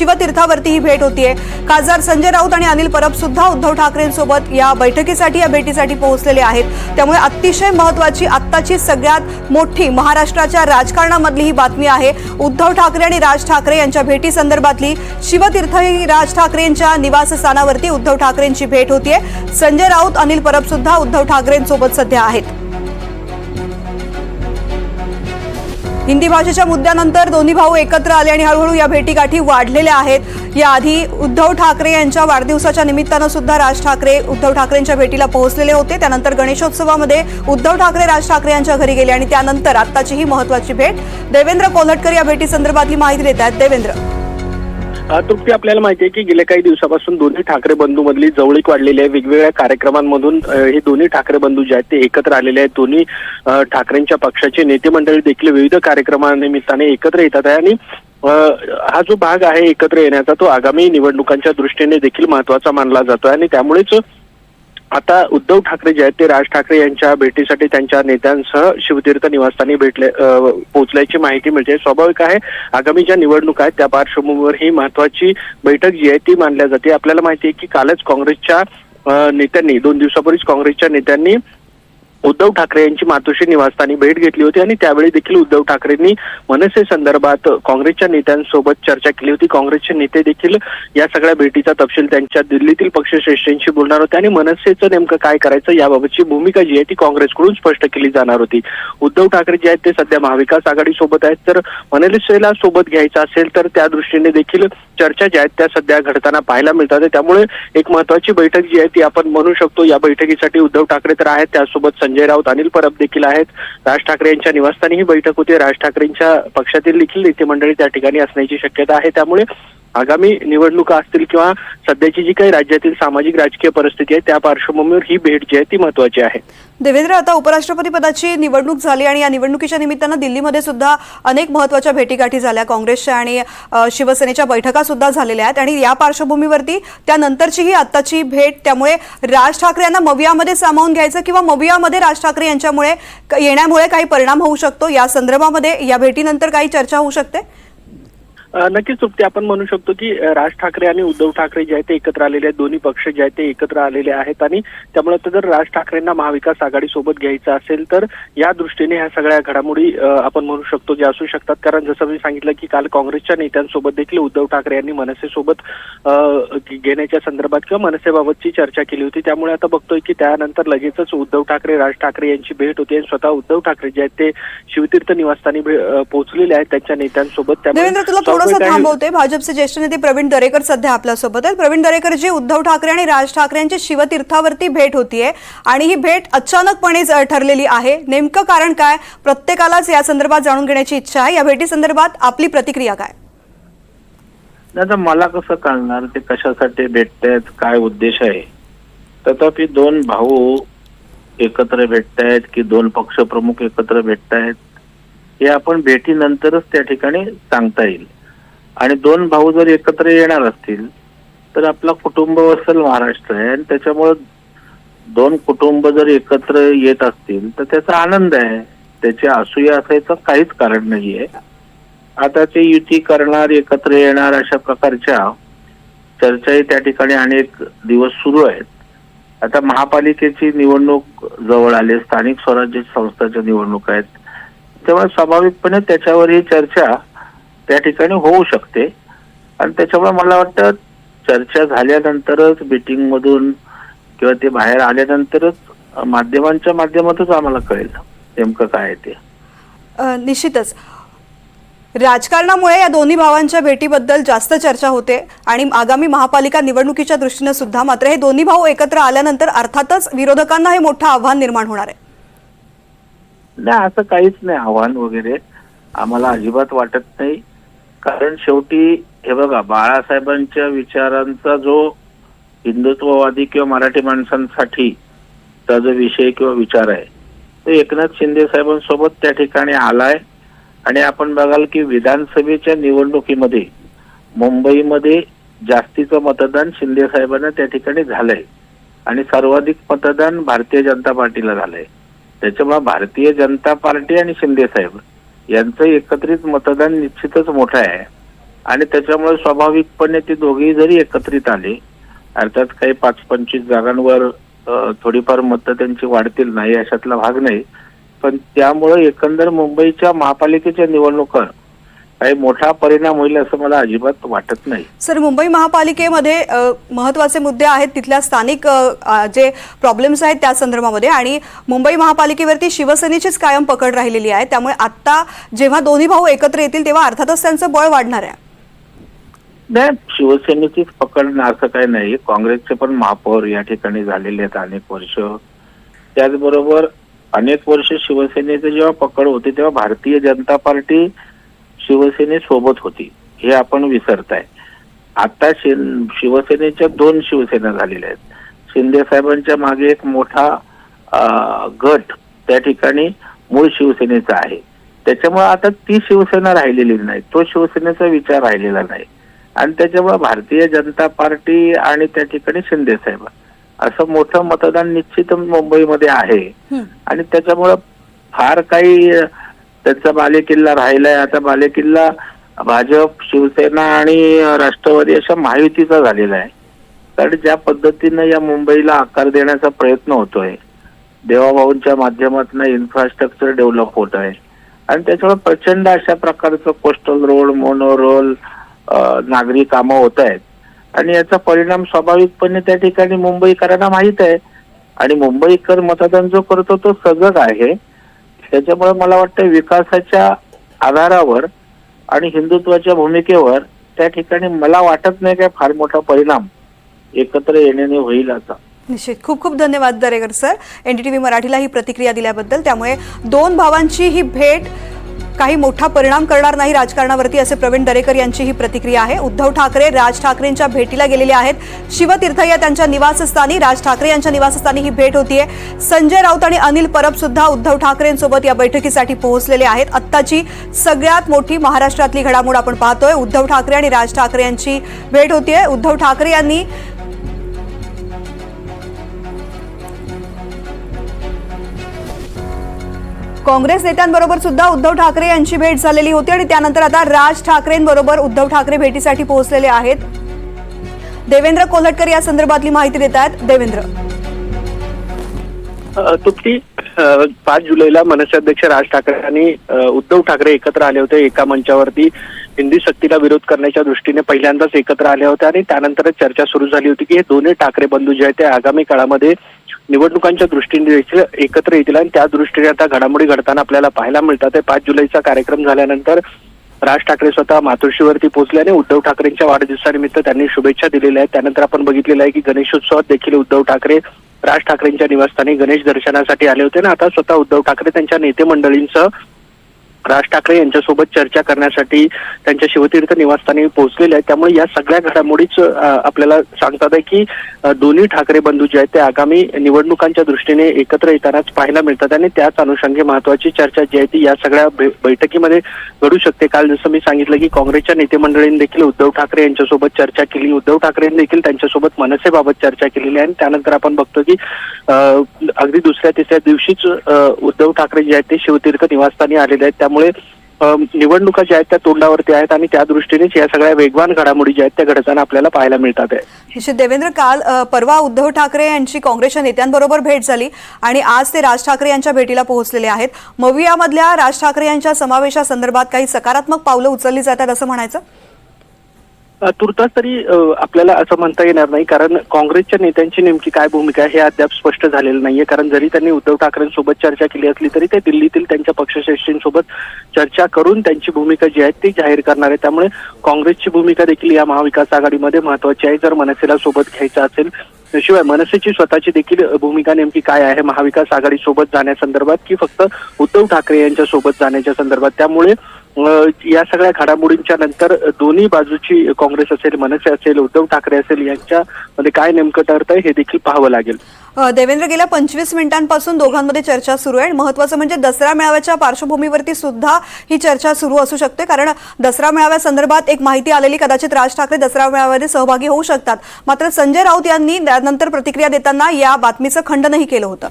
शिवतीर्थावरती ही भेट होतीये. खासदार संजय राऊत आणि अनिल परब सुद्धा उद्धव ठाकरेंसोबत या बैठकीसाठी या भेटीसाठी पोहोचलेले आहेत. त्यामुळे अतिशय महत्वाची आत्ताची सगळ्यात मोठी महाराष्ट्राच्या राजकारणामधली ही बातमी आहे. उद्धव ठाकरे आणि राज ठाकरे यांच्या भेटीसंदर्भातली शिवतीर्थ ही राज ठाकरेंच्या निवासस्थानावरती उद्धव ठाकरेंची भेट होतीये. संजय राऊत अनिल परब सुद्धा उद्धव ठाकरेंसोबत सध्या आहेत. हिंदी भाषेच्या मुद्द्यानंतर दोन्ही भाऊ एकत्र आले आणि हळूहळू या भेटीगाठी वाढलेल्या आहेत. याआधी उद्धव ठाकरे यांच्या वाढदिवसाच्या निमित्तानं सुद्धा राज ठाकरे उद्धव ठाकरेंच्या भेटीला पोहोचलेले होते. त्यानंतर गणेशोत्सवामध्ये उद्धव ठाकरे राज ठाकरे यांच्या घरी गेले आणि त्यानंतर आत्ताची ही महत्वाची भेट. देवेंद्र कोल्हटकर या भेटीसंदर्भातली माहिती देत आहेत. देवेंद्र. तृप्ती आपल्याला माहिती आहे की गेल्या काही दिवसापासून दोन्ही ठाकरे बंधू मधली जवळीक वाढलेली आहे. वेगवेगळ्या कार्यक्रमांमधून हे दोन्ही ठाकरे बंधू जे आहेत ते एकत्र आलेले आहेत. दोन्ही ठाकरेंच्या पक्षाचे नेते मंडळी देखील विविध कार्यक्रमानिमित्ताने एकत्र येतात आहे. आणि हा जो भाग आहे एकत्र येण्याचा तो आगामी निवडणुकांच्या दृष्टीने देखील महत्त्वाचा मानला जातोय. आणि त्यामुळेच आता उद्धव ठाकरे जे आहेत ते राज ठाकरे यांच्या भेटीसाठी त्यांच्या नेत्यांसह शिवतीर्थ निवासस्थानी भेटले पोहोचल्याची माहिती मिळते. स्वाभाविक आहे आगामी ज्या निवडणुका आहेत त्या पार्श्वभूमीवर ही महत्वाची बैठक जी आहे ती मानल्या जाते. आपल्याला माहिती आहे की कालच काँग्रेसच्या नेत्यांनी दोन दिवसापूर्वीच काँग्रेसच्या नेत्यांनी उद्धव ठाकरे यांची मातोश्री निवासस्थानी भेट घेतली होती आणि त्यावेळी देखील उद्धव ठाकरेंनी मनसे संदर्भात काँग्रेसच्या नेत्यांसोबत चर्चा केली होती. काँग्रेसचे नेते देखील या सगळ्या भेटीचा तपशील त्यांच्या दिल्लीतील पक्षश्रेष्ठींशी बोलणार होते आणि मनसेचं नेमकं काय करायचं याबाबतची भूमिका जी आहे ती काँग्रेसकडून स्पष्ट केली जाणार होती. उद्धव ठाकरे जे आहेत ते सध्या महाविकास आघाडी सोबत आहेत. तर मनसेला सोबत घ्यायचं असेल तर त्या दृष्टीने देखील चर्चा ज्या आहेत त्या सध्या घडताना पाहायला मिळतात. त्यामुळे एक महत्वाची बैठक जी आहे ती आपण म्हणू शकतो. या बैठकीसाठी उद्धव ठाकरे तर आहेत. त्यासोबत संजय राऊत अनिल परब देखील आहेत. राज ठाकरे यांच्या निवासस्थानी ही बैठक होती. राज ठाकरेंच्या पक्षातील देखील नेते मंडळी त्या ठिकाणी असण्याची शक्यता आहे. त्यामुळे आगामी निवडणुका असतील किंवा सध्याची जी काही राज्यातील सामाजिक राजकीय परिस्थिती आहे त्या पार्श्वभूमीवर ही भेट जी आहे ती महत्वाची आहे. देवेंद्र आता उपराष्ट्रपती पदाची निवडणूक झाली आणि या निवडणुकीच्या निमित्तानं दिल्लीमध्ये सुद्धा अनेक महत्त्वाच्या भेटीगाठी झाल्या. काँग्रेसच्या आणि शिवसेनेच्या बैठका सुद्धा झालेल्या आहेत आणि या पार्श्वभूमीवरती त्यानंतरची ही आत्ताची भेट त्यामुळे राज ठाकरे यांना मवियामध्ये सामावून घ्यायचं किंवा मवियामध्ये राज ठाकरे यांच्यामुळे येण्यामुळे काही परिणाम होऊ शकतो? या संदर्भामध्ये या भेटीनंतर काही चर्चा होऊ शकते? नक्कीच तृप्ती आपण म्हणू शकतो की राज ठाकरे आणि उद्धव ठाकरे जे आहेत ते एकत्र आलेले आहेत. दोन्ही पक्ष जे आहेत ते एकत्र आलेले आहेत आणि त्यामुळे जर राज ठाकरेंना महाविकास आघाडी सोबत घ्यायचं असेल तर या दृष्टीने ह्या सगळ्या घडामोडी आपण म्हणू शकतो ज्या असू शकतात. कारण जसं मी सांगितलं की काल काँग्रेसच्या नेत्यांसोबत देखील उद्धव ठाकरे यांनी मनसेसोबत घेण्याच्या संदर्भात किंवा मनसेबाबतची चर्चा केली होती. त्यामुळे आता बघतोय की त्यानंतर लगेचच उद्धव ठाकरे राज ठाकरे यांची भेट होती आणि स्वतः उद्धव ठाकरे जे आहेत ते शिवतीर्थ निवासस्थानी पोहोचलेले आहेत त्यांच्या नेत्यांसोबत. त्यामुळे थोडंसं थांबवते. भाजपचे ज्येष्ठ नेते प्रवीण दरेकर सध्या आपल्यासोबत आहेत. प्रवीण दरेकरजी उद्धव ठाकरे आणि राज ठाकरे यांची शिवतीर्थावरती भेट होतीये आणि ही भेट अचानकपणेच अ, ठरलेली आहे. नेमकं कारण काय? प्रत्येकालाच या संदर्भात जाणून घेण्याची इच्छा आहे. या भेटी संदर्भात आपली प्रतिक्रिया काय? नाही मला कसं कळणार? ते कशासाठी भेटतायत? काय उद्देश आहे? तथापि दोन भाऊ एकत्र भेटतायत की दोन पक्षप्रमुख एकत्र भेटतायत हे आपण भेटीनंतरच त्या ठिकाणी सांगता येईल. आणि दोन भाऊ जर एकत्र येणार असतील तर आपला कुटुंब वत्सल महाराष्ट्र आहे आणि त्याच्यामुळं दोन कुटुंब जर एकत्र येत असतील तर त्याचा आनंद आहे. त्याची असूया असायचं काहीच कारण नाहीये. आता ते युती करणार एकत्र येणार अशा प्रकारच्या चर्चाही त्या ठिकाणी अनेक दिवस सुरू आहेत. आता महापालिकेची निवडणूक जवळ आली स्थानिक स्वराज्य संस्थाच्या निवडणूक आहेत. तेव्हा स्वाभाविकपणे त्याच्यावर ही चर्चा त्या ठिकाणी होऊ शकते. आणि त्याच्यामुळे मला वाटतं चर्चा झाल्यानंतरच मीटिंग मधून किंवा ते बाहेर आल्यानंतरच माध्यमांच्या माध्यमातूनच आम्हाला कळेल नेमकं काय आहे ते. निश्चितच. राजकारणामुळे या दोन्ही भावांच्या भेटीबद्दल जास्त चर्चा होते आणि आगामी महापालिका निवडणुकीच्या दृष्टीनं सुद्धा मात्र हे दोन्ही भाऊ एकत्र आल्यानंतर अर्थातच विरोधकांना हे मोठं आव्हान निर्माण होणार आहे. नाही असं काहीच नाही आव्हान वगैरे. आम्हाला अजिबात वाटत नाही. कारण शेवटी हे बघा बाळासाहेबांच्या विचारांचा जो हिंदुत्ववादी किंवा मराठी माणसांसाठी चा जो विषय किंवा विचार आहे तो एकनाथ शिंदे साहेबांसोबत त्या ठिकाणी आलाय. आणि आपण बघाल की विधानसभेच्या निवडणुकीमध्ये मुंबईमध्ये जास्तीचं मतदान शिंदे साहेबांना त्या ठिकाणी झालंय. आणि सर्वाधिक मतदान भारतीय जनता पार्टीला झालंय. त्याच्यामुळे भारतीय जनता पार्टी आणि शिंदे साहेब यांचं एकत्रित मतदान निश्चितच मोठं आहे. आणि त्याच्यामुळे स्वाभाविकपणे ते दोघेही जरी एकत्रित आले अर्थात काही पाच पंचवीस जागांवर थोडीफार मतं त्यांची वाढतील नाही अशातला भाग नाही. पण त्यामुळे एकंदर मुंबईच्या महापालिकेच्या निवडणुका काही मोठा परिणाम होईल असं मला अजिबात वाटत नाही. सर मुंबई महापालिकेमध्ये अ, महत्त्वाचे मुद्दे आहेत तिथल्या स्थानिक जे प्रॉब्लेम्स आहेत त्या संदर्भामध्ये आणि मुंबई महापालिकेवरती शिवसेनेचीच कायम पकड राहिलेली आहे. त्यामुळे आत्ता जेव्हा दोन्ही भाऊ एकत्र येतील तेव्हा अर्थातच त्यांचं बळ वाढणार आहे. नाही शिवसेनेचीच पकड असं काही नाही. काँग्रेसचे पण महापौर या ठिकाणी झालेले आहेत अनेक वर्ष. त्याचबरोबर अनेक वर्ष शिवसेनेचे जेव्हा पकड होती तेव्हा भारतीय जनता पार्टी शिवसेनेसोबत होती हे आपण विसरताय. आता शिवसेनेच्या दोन शिवसेना झालेल्या आहेत. शिंदे साहेबांच्या मागे एक मोठा गट त्या ठिकाणी मूळ शिवसेनेचा आहे. त्याच्यामुळे आता ती शिवसेना राहिलेली नाही तो शिवसेनेचा विचार राहिलेला नाही. आणि त्याच्यामुळे भारतीय जनता पार्टी आणि त्या ठिकाणी शिंदे साहेब. असं मोठं मतदान निश्चित मुंबईमध्ये आहे. आणि त्याच्यामुळं फार काही त्याचा बालेकिल्ला राहिलाय. आता बालेकिल्ला भाजप शिवसेना आणि राष्ट्रवादी अशा महायुतीचा झालेला आहे. कारण ज्या पद्धतीनं या मुंबईला आकार देण्याचा प्रयत्न होतोय देवाभाऊंच्या माध्यमातून इन्फ्रास्ट्रक्चर डेव्हलप होत आहे. आणि त्याच्यामुळे प्रचंड अशा प्रकारचं कोस्टल रोड मोनो रोल नागरी कामं होत आहेत. आणि याचा परिणाम स्वाभाविकपणे त्या ठिकाणी मुंबईकरांना माहीत आहे. आणि मुंबईकर मतदान जो करतो तो सजग आहे. त्याच्यामुळे मला वाटतं विकासाच्या आधारावर आणि हिंदुत्वाच्या भूमिकेवर त्या ठिकाणी मला वाटत नाही काय फार मोठा परिणाम एकत्र येण्याने होईल असा. निश्चित. खूप खूप धन्यवाद Darekar sir. N D T V मराठीला ही प्रतिक्रिया दिल्याबद्दल. त्यामुळे दोन भावांची ही भेट काही मोठा परिणाम करणार नाही राजकारणावरती असे प्रवीण दरेकर यांची ही प्रतिक्रिया आहे. उद्धव ठाकरे राज ठाकरेंच्या भेटीला गेलेले आहेत. शिवतीर्थ या त्यांच्या निवासस्थानी राज ठाकरे यांच्या निवासस्थानी ही भेट होतीये. संजय राऊत आणि अनिल परब सुद्धा उद्धव ठाकरेंसोबत या बैठकीसाठी पोहोचलेले आहेत. आत्ताची सगळ्यात मोठी महाराष्ट्रातली घडामोड आपण पाहतोय. उद्धव ठाकरे आणि राज ठाकरे यांची भेट होतीये. उद्धव ठाकरे यांनी काँग्रेस नेत्यांबरोबर सुद्धा उद्धव ठाकरे यांची भेट झालेली होती आणि त्यानंतर आता राज ठाकरेंबरोबर उद्धव ठाकरे भेटीसाठी पोहोचलेले आहेत. देवेंद्र कोल्हटकर या संदर्भातली माहिती देत आहेत देवेंद्र. अ, तुपटी पाच जुलैला मनसे अध्यक्ष राज ठाकरे आणि उद्धव ठाकरे एकत्र आले होते एका मंचावरती. हिंदी सक्तीला विरोध करण्याच्या दृष्टीने पहिल्यांदाच एकत्र आले होते आणि त्यानंतरच चर्चा सुरू झाली होती की हे दोन्ही ठाकरे बंधू जे आहेत ते आगामी काळामध्ये निवडणुकांच्या दृष्टीने देखील एकत्र येतील आणि त्या दृष्टीने आता घडामोडी घडताना आपल्याला पाहायला मिळतात आहे पाच जुलैचा कार्यक्रम झाल्यानंतर राज ठाकरे स्वतः मातोश्रीवरती पोहोचले आणि उद्धव ठाकरेंच्या वाढदिवसानिमित्त त्यांनी शुभेच्छा दिलेल्या आहेत. त्यानंतर आपण बघितलेलं आहे की गणेशोत्सवात देखील उद्धव ठाकरे राज ठाकरेंच्या निवासस्थानी गणेश दर्शनासाठी आले होते. ना आता स्वतः उद्धव ठाकरे त्यांच्या नेते मंडळींसह राज ठाकरे यांच्यासोबत चर्चा करण्यासाठी त्यांच्या शिवतीर्थ निवासस्थानी पोहोचलेले आहेत. त्यामुळे या सगळ्या घडामोडीच आपल्याला सांगतात आहे की दोन्ही ठाकरे बंधू जे आहेत ते आगामी निवडणुकांच्या दृष्टीने एकत्र येतानाच पाहायला मिळतात आणि त्याच अनुषंगे महत्वाची चर्चा जी आहे ती या सगळ्या बैठकीमध्ये घडू शकते. काल जसं मी सांगितलं की काँग्रेसच्या नेतेमंडळींनी देखील उद्धव ठाकरे यांच्यासोबत चर्चा केली. उद्धव ठाकरेंनी देखील त्यांच्यासोबत मनसेबाबत चर्चा केलेली आहे. आणि त्यानंतर आपण बघतो की अगदी दुसऱ्या तिसऱ्या दिवशीच उद्धव ठाकरे जे आहेत ते शिवतीर्थ निवासस्थानी आलेले आहेत. त्यामुळे निवडणुका ज्या आहेत त्या तोंडावरती आहेत आणि त्या दृष्टीनेच या सगळ्या वेगवान घडामोडी ज्या आहेत त्या घडताना आपल्याला पाहायला मिळतात आहे. देवेंद्र काल परवा उद्धव ठाकरे यांची काँग्रेसच्या नेत्यांबरोबर भेट झाली आणि आज ते राज ठाकरे यांच्या भेटीला पोहोचलेले आहेत. मवियामधल्या राज ठाकरे यांच्या समावेशासंदर्भात काही सकारात्मक पावलं उचलली जातात असं म्हणायचं? तुर्तास तरी आपल्याला असं म्हणता येणार नाही. कारण काँग्रेसच्या नेत्यांची नेमकी काय भूमिका आहे हे अद्याप स्पष्ट झालेलं नाहीये. कारण जरी त्यांनी उद्धव ठाकरेंसोबत चर्चा केली असली तरी ते दिल्लीतील त्यांच्या पक्षश्रेष्ठींसोबत चर्चा करून त्यांची भूमिका जी आहे ती जाहीर करणार आहे. त्यामुळे काँग्रेसची भूमिका देखील या महाविकास आघाडीमध्ये महत्वाची आहे. जर मनसेला सोबत घ्यायचं असेल शिवाय मनसेची स्वतःची देखील भूमिका नेमकी काय आहे महाविकास आघाडी सोबत जाण्यासंदर्भात की फक्त उद्धव ठाकरे यांच्या सोबत जाण्याच्या संदर्भात? त्यामुळे या सगळ्या घडामोडींच्या नंतर दोन्ही बाजूची काँग्रेस असेल मनसे असेल उद्धव ठाकरे असेल यांच्यामध्ये काय नेमकं ठरतंय हे देखील पाहावं लागेल. देवेंद्र गेल्या पंचवीस मिनिटांपासून दोघांमध्ये चर्चा सुरू आहे महत्वाचं म्हणजे दसरा मेळाव्याच्या पार्श्वभूमीवरती सुद्धा ही चर्चा सुरू असू शकते कारण दसरा मेळाव्यासंदर्भात एक माहिती आलेली कदाचित राज ठाकरे दसरा मेळाव्यामध्ये सहभागी होऊ शकतात. मात्र संजय राऊत यांनी त्यानंतर प्रतिक्रिया देताना या बातमीचं खंडनही केलं होतं.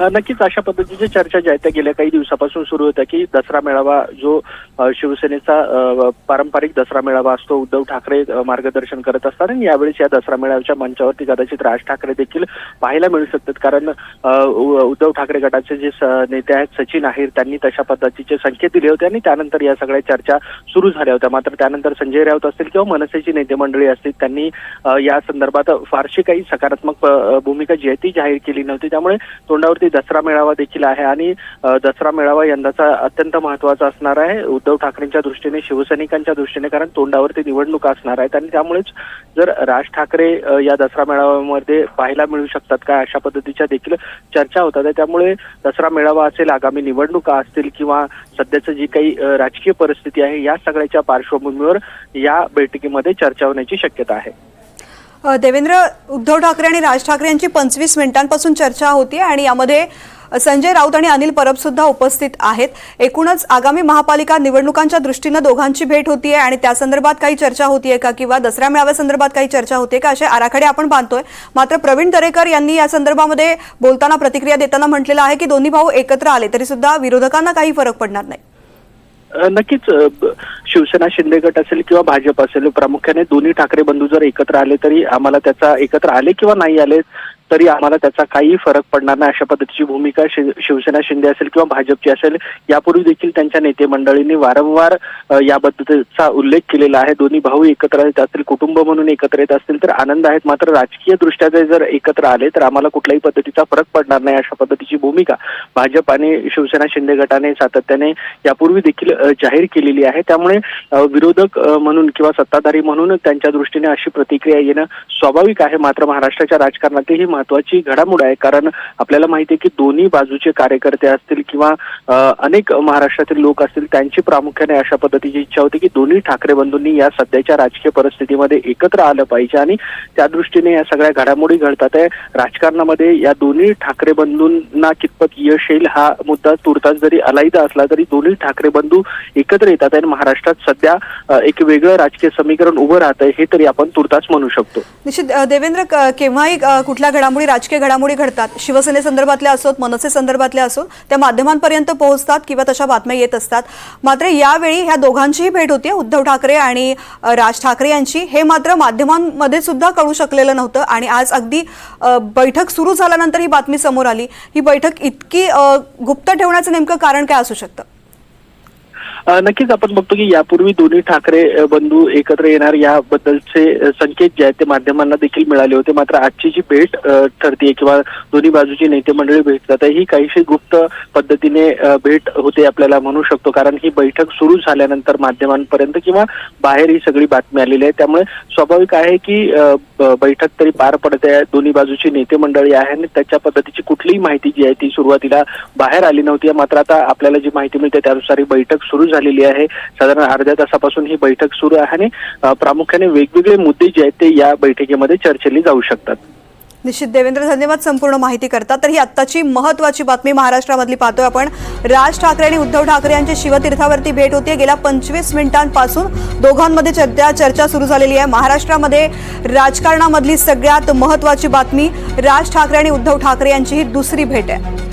नक्कीच अशा पद्धतीच्या चर्चा ज्या आहेत त्या गेल्या काही दिवसापासून सुरू होत्या की दसरा मेळावा जो शिवसेनेचा पारंपरिक दसरा मेळावा असतो उद्धव ठाकरे मार्गदर्शन करत असतात आणि यावेळेस या दसरा मेळाव्याच्या मंचावरती कदाचित राज ठाकरे देखील पाहायला मिळू शकतात. कारण उद्धव ठाकरे गटाचे जे नेते आहेत सचिन आहेर त्यांनी तशा पद्धतीचे संकेत दिले होते आणि त्यानंतर या सगळ्या चर्चा सुरू झाल्या होत्या. मात्र त्यानंतर संजय राऊत असतील किंवा मनसेची नेते मंडळी असतील त्यांनी या संदर्भात फारशी काही सकारात्मक भूमिका जी आहे ती जाहीर केली नव्हती. त्यामुळे तोंडावरती दसरा मेळावा देखील आहे आणि दसरा मेळावा यंदाचा अत्यंत महत्त्वाचा असणार आहे. उद्धव ठाकरेंच्या दृष्टीने शिवसैनिकांच्या दृष्टीने कारण तोंडावरती निवडणुका असणार आहेत आणि त्यामुळेच जर राज ठाकरे या दसरा मेळाव्यामध्ये पाहायला मिळू शकतात काय अशा पद्धतीच्या देखील चर्चा होतात त्यामुळे दसरा मेळावा असेल आगामी निवडणुका असतील किंवा सध्याचं जी काही राजकीय परिस्थिती आहे या सगळ्याच्या पार्श्वभूमीवर या बैठकीमध्ये चर्चा होण्याची शक्यता आहे. देवेंद्र उद्धव ठाकरे आणि राज ठाकरे यांची पंचवीस मिनिटांपासून चर्चा होती आणि यामध्ये संजय राऊत आणि अनिल परब सुद्धा उपस्थित आहेत. एकूणच आगामी महापालिका निवडणुकांच्या दृष्टीनं दोघांची भेट होतीये आणि त्या संदर्भात काही चर्चा होतीये का किंवा दसऱ्या मेळाव्यासंदर्भात काही चर्चा होते का? असे आराखडे आपण बांधतोय. मात्र प्रवीण दरेकर यांनी या संदर्भामध्ये बोलताना प्रतिक्रिया देताना म्हटलेलं आहे की दोन्ही भाऊ एकत्र आले तरी सुद्धा विरोधकांना काही फरक पडणार नाही. नक्कीच शिवसेना शिंदे गट असेल किंवा भाजप असेल प्रामुख्याने दोन्ही ठाकरे बंधू जर एकत्र आले तरी आम्हाला त्याचा एकत्र आले किंवा नाही आले तरी आम्हाला त्याचा काही फरक पडणार नाही. अशा पद्धतीची भूमिका शि- शिवसेना शिंदे असेल किंवा भाजपची असेल यापूर्वी देखील त्यांच्या नेते मंडळींनी वारंवार याबद्दलचा उल्लेख केलेला आहे. दोन्ही भाऊ एकत्र येत असतील कुटुंब म्हणून एकत्र येत असतील तर आनंद आहेत. मात्र राजकीय दृष्ट्या ते जर एकत्र आले तर आम्हाला कुठल्याही पद्धतीचा फरक पडणार नाही. अशा पद्धतीची भूमिका भाजप आणि शिवसेना शिंदे गटाने सातत्याने यापूर्वी देखील जाहीर केलेली आहे. त्यामुळे विरोधक म्हणून किंवा सत्ताधारी म्हणून त्यांच्या दृष्टीने अशी प्रतिक्रिया येणं स्वाभाविक आहे. मात्र महाराष्ट्राच्या राजकारणातही महत्वाची घडामोड आहे. कारण आपल्याला माहिती आहे की दोन्ही बाजूचे कार्यकर्ते असतील किंवा अनेक महाराष्ट्रातील लोक असतील त्यांची प्रामुख्याने अशा पद्धतीची इच्छा होती की दोन्ही ठाकरे बंधूंनी या सध्याच्या राजकीय परिस्थितीमध्ये एकत्र आलं पाहिजे आणि त्या दृष्टीने या सगळ्या घडामोडी घडतात आहे. राजकारणामध्ये या दोन्ही ठाकरे बंधूंना कितपत यश येईल हा मुद्दा तुर्तास जरी अलायदा असला तरी दोन्ही ठाकरे बंधू एकत्र येतात आणि महाराष्ट्रात सध्या एक वेगळं राजकीय समीकरण उभं राहत आहे हे तरी आपण तुर्तास म्हणू शकतो. निश्चित देवेंद्र केव्हाही अ, घडा घडामोडी राजकीय घडामोडी घडतात. शिवसेनेसंदर्भातल्या असोत मनसे संदर्भातल्या असोत त्या माध्यमांपर्यंत पोहोचतात किंवा तशा बातम्या येत असतात. मात्र यावेळी ह्या दोघांचीही भेट होती. उद्धव ठाकरे आणि राज ठाकरे यांची. हे मात्र माध्यमांमध्ये सुद्धा कळू शकलेलं नव्हतं आणि आज अगदी बैठक सुरू झाल्यानंतर ही बातमी समोर आली. ही बैठक इतकी गुप्त ठेवण्याचं नेमकं कारण काय असू शकतं? नक्कीच आपण बघतो की यापूर्वी दोन्ही ठाकरे बंधू एकत्र येणार याबद्दलचे संकेत जे आहेत ते माध्यमांना देखील मिळाले होते. मात्र आजची जी भेट ठरते किंवा दोन्ही बाजूची नेते मंडळी भेटतात ही काहीशी गुप्त पद्धतीने भेट होते आपल्याला म्हणू शकतो. कारण ही बैठक सुरू झाल्यानंतर माध्यमांपर्यंत किंवा बाहेर ही सगळी बातमी आलेली आहे. त्यामुळे स्वाभाविक आहे की बैठक तरी पार पडते आहे. दोन्ही बाजूची नेते मंडळी आहे आणि त्याच्या पद्धतीची कुठलीही माहिती जी आहे ती सुरुवातीला बाहेर आली नव्हती. मात्र आता आपल्याला जी माहिती मिळते त्यानुसार ही बैठक सुरू झालेली आहे. साधारण अर्ध्या तासापासून ही बैठक सुरू आहे आणि प्रामुख्याने वेगवेगळे मुद्दे जे आहेत ते या बैठकीमध्ये चर्चेली जाऊ शकतात. निश्चित. देवेंद्र धन्यवाद संपूर्ण माहिती करता. तर ही आत्ताची महत्वाची बातमी महाराष्ट्रामधली पाहतोय आपण. राज ठाकरे आणि उद्धव ठाकरे यांची शिवतीर्थावरती भेट होती गेल्या पंचवीस मिनिटांपासून दोघांमध्ये चर्चा चर्चा सुरू झालेली आहे. महाराष्ट्रामध्ये राजकारणामधली सगळ्यात महत्वाची बातमी राज ठाकरे आणि उद्धव ठाकरे यांची ही दुसरी भेट आहे.